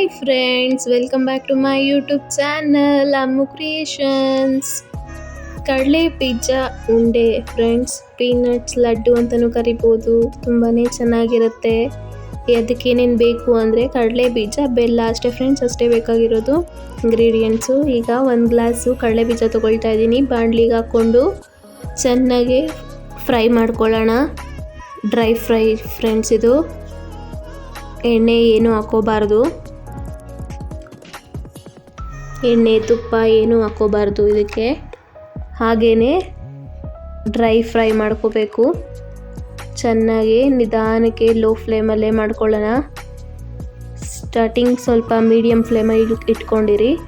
Hi friends welcome back to my YouTube channel Ammu creations ಕಡಲೆ ಪಿಜ್ಜಾ ಉಂಡೆ friends peanuts laddu ಅಂತಲೂ ಕರಿಬೋದು. ತುಂಬಾ ಚೆನ್ನಾಗಿರುತ್ತೆ. ಅದಕ್ಕೆ ಏನೇನು ಬೇಕು ಅಂದರೆ ಕಡಲೆ ಬೀಜ, ಬೆಲ್ಲ ಅಷ್ಟೇ ಫ್ರೆಂಡ್ಸ್ ಅಷ್ಟೇ ಬೇಕಾಗಿರೋದು ಇಂಗ್ರೀಡಿಯೆಂಟ್ಸು ಈಗ ಒಂದು ಗ್ಲಾಸು ಕಡಲೆ ಬೀಜ ತೊಗೊಳ್ತಾ ಇದ್ದೀನಿ. ಬಾಣಲಿಗೆ ಹಾಕ್ಕೊಂಡು ಚೆನ್ನಾಗಿ ಫ್ರೈ ಮಾಡ್ಕೊಳ್ಳೋಣ. ಡ್ರೈ ಫ್ರೈ ಫ್ರೆಂಡ್ಸ್ ಇದು. ಎಣ್ಣೆ ಏನು ಹಾಕೋಬಾರ್ದು ಎಣ್ಣೆ, ತುಪ್ಪ ಏನು ಹಾಕೋಬಾರ್ದು ಇದಕ್ಕೆ. ಹಾಗೇ ಡ್ರೈ ಫ್ರೈ ಮಾಡ್ಕೋಬೇಕು. ಚೆನ್ನಾಗಿ ನಿಧಾನಕ್ಕೆ ಲೋ ಫ್ಲೇಮಲ್ಲೇ ಮಾಡ್ಕೊಳ್ಳೋಣ. ಸ್ಟಾರ್ಟಿಂಗ್ ಸ್ವಲ್ಪ ಮೀಡಿಯಮ್ ಫ್ಲೇಮಲ್ಲಿ ಇಟ್ಕೊಂಡಿರಿ.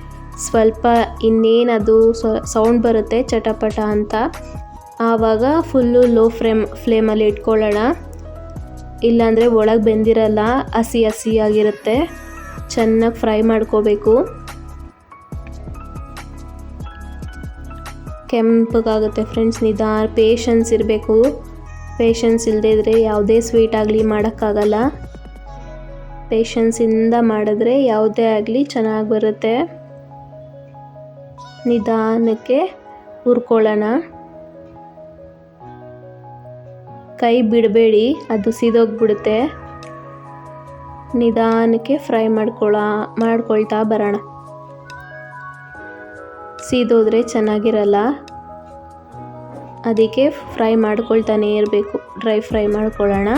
ಸ್ವಲ್ಪ ಇನ್ನೇನದು ಸೌಂಡ್ ಬರುತ್ತೆ ಚಟಪಟ ಅಂತ. ಆವಾಗ ಫುಲ್ಲು ಲೋ ಫ್ಲೇಮ್ ಫ್ಲೇಮಲ್ಲಿ ಇಟ್ಕೊಳ್ಳೋಣ. ಇಲ್ಲಾಂದರೆ ಒಳಗೆ ಬೆಂದಿರಲ್ಲ, ಹಸಿ ಹಸಿಯಾಗಿರುತ್ತೆ. ಚೆನ್ನಾಗಿ ಫ್ರೈ ಮಾಡ್ಕೋಬೇಕು. ಕೆಂಪಗಾಗುತ್ತೆ ಫ್ರೆಂಡ್ಸ್ ನಿಧಾನ ಪೇಷನ್ಸ್ ಇರಬೇಕು. ಪೇಷನ್ಸ್ ಇಲ್ಲದೇ ಇದ್ದರೆ ಯಾವುದೇ ಸ್ವೀಟ್ ಆಗಲಿ ಮಾಡೋಕ್ಕಾಗಲ್ಲ. ಪೇಷನ್ಸಿಂದ ಮಾಡಿದ್ರೆ ಯಾವುದೇ ಆಗಲಿ ಚೆನ್ನಾಗಿ ಬರುತ್ತೆ. ನಿಧಾನಕ್ಕೆ ಹುರ್ಕೊಳ್ಳೋಣ. ಕೈ ಬಿಡಬೇಡಿ, ಅದು ಸಿದೋಗ್ಬಿಡುತ್ತೆ. ನಿಧಾನಕ್ಕೆ ಫ್ರೈ ಮಾಡ್ಕೊಳ, ಮಾಡ್ಕೊಳ್ತಾ ಬರೋಣ. ಸೀದೋದ್ರೆ ಚೆನ್ನಾಗಿರಲ್ಲ. ಅದಕ್ಕೆ ಫ್ರೈ ಮಾಡ್ಕೊಳ್ತಾನೆ ಇರಬೇಕು. ಡ್ರೈ ಫ್ರೈ ಮಾಡ್ಕೊಳ್ಳೋಣ.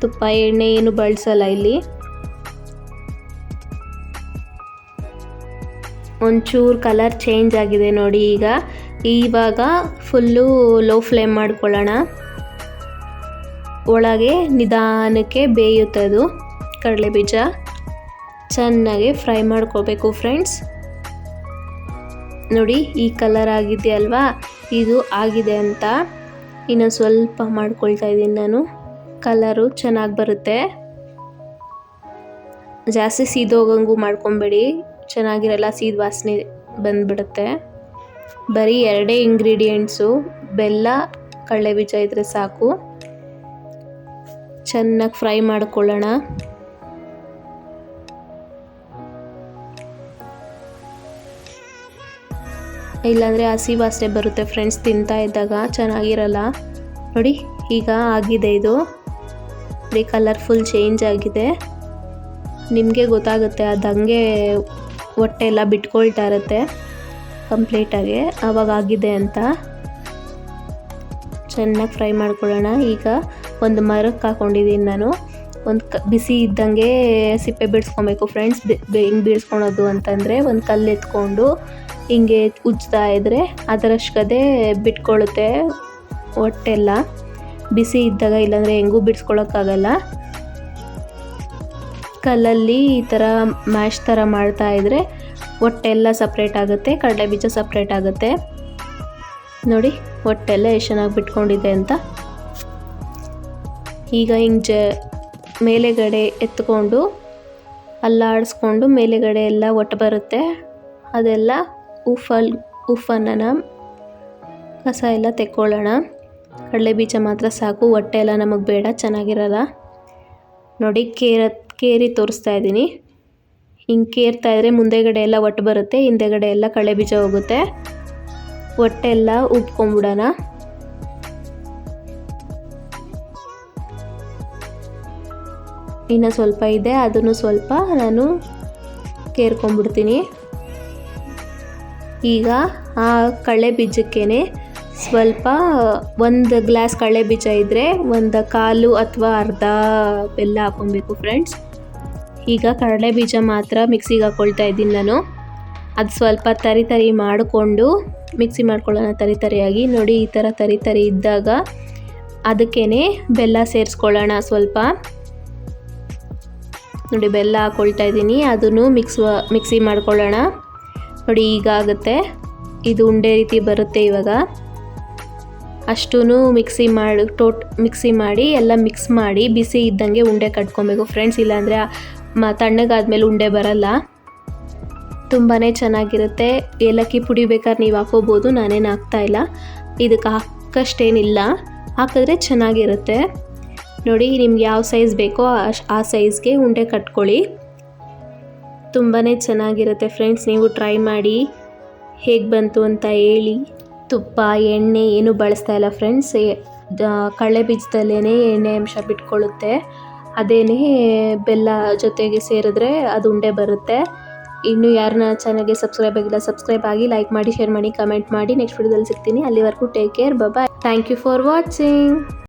ತುಪ್ಪ, ಎಣ್ಣೆ ಏನು ಬಳಸಲ್ಲ ಇಲ್ಲಿ. ಒಂಚೂರು ಕಲರ್ ಚೇಂಜ್ ಆಗಿದೆ ನೋಡಿ ಈಗ. ಇವಾಗ ಫುಲ್ಲು ಲೋ ಫ್ಲೇಮ್ ಮಾಡ್ಕೊಳ್ಳೋಣ. ಒಳಗೆ ನಿಧಾನಕ್ಕೆ ಬೇಯುತ್ತದು ಕಡಲೆ ಬೀಜ ಚೆನ್ನಾಗಿ ಫ್ರೈ ಮಾಡ್ಕೋಬೇಕು ಫ್ರೆಂಡ್ಸ್ ನೋಡಿ, ಈ ಕಲರ್ ಆಗಿದೆ ಅಲ್ವಾ? ಇದು ಆಗಿದೆ ಅಂತ ಇನ್ನು ಸ್ವಲ್ಪ ಮಾಡ್ಕೊಳ್ತಾ ಇದ್ದೀನಿ ನಾನು. ಕಲರು ಚೆನ್ನಾಗಿ ಬರುತ್ತೆ. ಜಾಸ್ತಿ ಸೀದೋಗಂಗೂ ಮಾಡ್ಕೊಬೇಡಿ. ಚೆನ್ನಾಗಿರಲ್ಲ, ಸೀದ ವಾಸನೆ ಬಂದ್ಬಿಡುತ್ತೆ. ಬರೀ ಎರಡೇ ಇಂಗ್ರೀಡಿಯೆಂಟ್ಸು ಬೆಲ್ಲ ಕಡಲೆ ಬೀಜ ಇದ್ದರೆ ಸಾಕು. ಚೆನ್ನಾಗಿ ಫ್ರೈ ಮಾಡ್ಕೊಳ್ಳೋಣ. ಇಲ್ಲಾಂದರೆ ಹಸಿ ವಾಸನೆ ಬರುತ್ತೆ ಫ್ರೆಂಡ್ಸ್ ತಿಂತಾ ಇದ್ದಾಗ, ಚೆನ್ನಾಗಿರಲ್ಲ? ನೋಡಿ, ಈಗ ಆಗಿದೆ ಇದು. ನೋಡಿ ಕಲರ್ಫುಲ್ ಚೇಂಜ್ ಆಗಿದೆ. ನಿಮಗೆ ಗೊತ್ತಾಗುತ್ತೆ ಅದು ಹಂಗೆ ಹೊಟ್ಟೆ ಎಲ್ಲ ಬಿಟ್ಕೊಳ್ತಾ ಇರುತ್ತೆ ಕಂಪ್ಲೀಟಾಗಿ ಆವಾಗ ಆಗಿದೆ ಅಂತ. ಚೆನ್ನಾಗಿ ಫ್ರೈ ಮಾಡ್ಕೊಳ್ಳೋಣ. ಈಗ ಒಂದು ಮರಕ್ಕೆ ಹಾಕೊಂಡಿದ್ದೀನಿ ನಾನು. ಒಂದು ಕ, ಬಿಸಿ ಇದ್ದಂಗೆ ಸಿಪ್ಪೆ ಬಿಡಿಸ್ಕೊಬೇಕು ಫ್ರೆಂಡ್ಸ್ ಹಿಂಗೆ ಬೀಳ್ಸ್ಕೊಳೋದು ಅಂತಂದರೆ ಒಂದು ಕಲ್ಲು ಎತ್ಕೊಂಡು ಹಿಂಗೆ ಉಜ್ತಾ ಇದ್ದರೆ ಅದರಷ್ಟೇ ಬಿಟ್ಕೊಳ್ಳುತ್ತೆ ಹೊಟ್ಟೆಲ್ಲ. ಬಿಸಿ ಇದ್ದಾಗ ಇಲ್ಲಾಂದರೆ ಹೆಂಗೂ ಬಿಡಿಸ್ಕೊಳಕ್ಕಾಗಲ್ಲ. ಕಲ್ಲಲ್ಲಿ ಈ ಥರ ಮ್ಯಾಶ್ ಥರ ಮಾಡ್ತಾ ಇದ್ದರೆ ಹೊಟ್ಟೆಲ್ಲ ಸಪ್ರೇಟ್ ಆಗುತ್ತೆ, ಕಡಲೆ ಬೀಜ ಸಪ್ರೇಟ್ ಆಗುತ್ತೆ. ನೋಡಿ, ಹೊಟ್ಟೆಲ್ಲ ಎಷ್ಟು ಚೆನ್ನಾಗಿ ಬಿಟ್ಕೊಂಡಿದೆ ಅಂತ. ಈಗ ಹಿಂಗೆ ಜ ಮೇಲೆಗಡೆ ಎತ್ಕೊಂಡು, ಅಲ್ಲಾಡಿಸ್ಕೊಂಡು ಮೇಲೆಗಡೆ ಎಲ್ಲ ಒಟ್ಟು ಬರುತ್ತೆ. ಅದೆಲ್ಲ ಉಫಲ್, ಉಫನ್ನ ಕಸ ಎಲ್ಲ ತೆಕ್ಕೊಳ್ಳೋಣ. ಕಡಲೆ ಬೀಜ ಮಾತ್ರ ಸಾಕು, ಹೊಟ್ಟೆ ಎಲ್ಲ ನಮಗೆ ಬೇಡ, ಚೆನ್ನಾಗಿರಲ್ಲ. ನೋಡಿ, ಕೇರ, ಕೇರಿ ತೋರಿಸ್ತಾ ಇದ್ದೀನಿ. ಹಿಂಗೆ ಕೇರ್ತಾ ಇದ್ದರೆ ಮುಂದೆಗಡೆ ಎಲ್ಲ ಒಟ್ಟು ಬರುತ್ತೆ, ಹಿಂದೆಗಡೆ ಎಲ್ಲ ಕಡಲೆ ಬೀಜ ಹೋಗುತ್ತೆ. ಹೊಟ್ಟೆ ಎಲ್ಲ ಉಬ್ಕೊಂಬಿಡೋಣ. ಇನ್ನು ಸ್ವಲ್ಪ ಇದೆ, ಅದನ್ನು ಸ್ವಲ್ಪ ನಾನು ಕೇರ್ಕೊಂಡ್ಬಿಡ್ತೀನಿ ಈಗ ಆ ಕಡಲೆ ಬೀಜಕ್ಕೇ ಸ್ವಲ್ಪ ಒಂದು ಗ್ಲಾಸ್ ಕಡಲೆ ಬೀಜ ಇದ್ದರೆ ಒಂದು ಕಾಲು ಅಥವಾ ಅರ್ಧ ಬೆಲ್ಲ ಹಾಕೊಬೇಕು ಫ್ರೆಂಡ್ಸ್. ಈಗ ಕಡಲೆ ಬೀಜ ಮಾತ್ರ ಮಿಕ್ಸಿಗೆ ಹಾಕ್ಕೊಳ್ತಾ ಇದ್ದೀನಿ ನಾನು. ಅದು ಸ್ವಲ್ಪ ತರಿ ತರಿ ಮಾಡಿಕೊಂಡು ಮಿಕ್ಸಿ ಮಾಡ್ಕೊಳ್ಳೋಣ ತರಿ ತರಿಯಾಗಿ. ನೋಡಿ ಈ ಥರ ತರಿ ತರಿ ಇದ್ದಾಗ ಅದಕ್ಕೇ ಬೆಲ್ಲ ಸೇರಿಸ್ಕೊಳ್ಳೋಣ ಸ್ವಲ್ಪ. ನೋಡಿ ಬೆಲ್ಲ ಹಾಕ್ಕೊಳ್ತಾ ಇದ್ದೀನಿ. ಅದನ್ನು ಮಿಕ್ಸ್ ಮಿಕ್ಸಿ ಮಾಡ್ಕೊಳ್ಳೋಣ. ನೋಡಿ ಈಗ ಆಗುತ್ತೆ. ಇದು ಉಂಡೆ ರೀತಿ ಬರುತ್ತೆ ಇವಾಗ. ಅಷ್ಟೂ ಮಿಕ್ಸಿ ಮಾಡಿ ಟೋಟ್ ಮಿಕ್ಸಿ ಮಾಡಿ, ಎಲ್ಲ ಮಿಕ್ಸ್ ಮಾಡಿ ಬಿಸಿ ಇದ್ದಂಗೆ ಉಂಡೆ ಕಟ್ಕೊಬೇಕು. ಫ್ರೆಂಡ್ಸ್ ಇಲ್ಲಾಂದರೆ ಮ ತಣ್ಣಗಾದ್ಮೇಲೆ ಉಂಡೆ ಬರಲ್ಲ. ತುಂಬಾ ಚೆನ್ನಾಗಿರುತ್ತೆ. ಏಲಕ್ಕಿ ಪುಡಿ ಬೇಕಾದ್ರೆ ನೀವು ಹಾಕೋಬೋದು ನಾನೇನು ಹಾಕ್ತಾಯಿಲ್ಲ ಇದಕ್ಕೆ ಹಾಕಷ್ಟೇನಿಲ್ಲ. ಹಾಕಿದ್ರೆ ಚೆನ್ನಾಗಿರುತ್ತೆ. ನೋಡಿ, ನಿಮ್ಗೆ ಯಾವ ಸೈಜ್ ಬೇಕೋ ಆ ಸೈಜ್ಗೆ ಉಂಡೆ ಕಟ್ಕೊಳ್ಳಿ. ತುಂಬಾ ಚೆನ್ನಾಗಿರುತ್ತೆ ಫ್ರೆಂಡ್ಸ್ ನೀವು ಟ್ರೈ ಮಾಡಿ. ಹೇಗೆ ಬಂತು ಅಂತ ಹೇಳಿ. ತುಪ್ಪ, ಎಣ್ಣೆ ಏನು ಬಳಸ್ತಾ ಇಲ್ಲ ಫ್ರೆಂಡ್ಸ್ ಕಡಲೆ ಬೀಜದಲ್ಲೇ ಎಣ್ಣೆ ಅಂಶ ಬಿಟ್ಕೊಳ್ಳುತ್ತೆ. ಅದೇನೇ ಬೆಲ್ಲ ಜೊತೆಗೆ ಸೇರಿದ್ರೆ ಅದು ಉಂಡೆ ಬರುತ್ತೆ. ಇನ್ನು ಯಾರನ್ನ ಚಾನಲ್ಗೆ ಸಬ್ಸ್ಕ್ರೈಬ್ ಆಗಿಲ್ಲ ಸಬ್ಸ್ಕ್ರೈಬ್ ಆಗಿ ಲೈಕ್ ಮಾಡಿ ಶೇರ್ ಮಾಡಿ ಕಮೆಂಟ್ ಮಾಡಿ ನೆಕ್ಸ್ಟ್ ವಿಡಿಯೋದಲ್ಲಿ ಸಿಗ್ತೀನಿ. ಅಲ್ಲಿವರೆಗೂ take care bye thank you for watching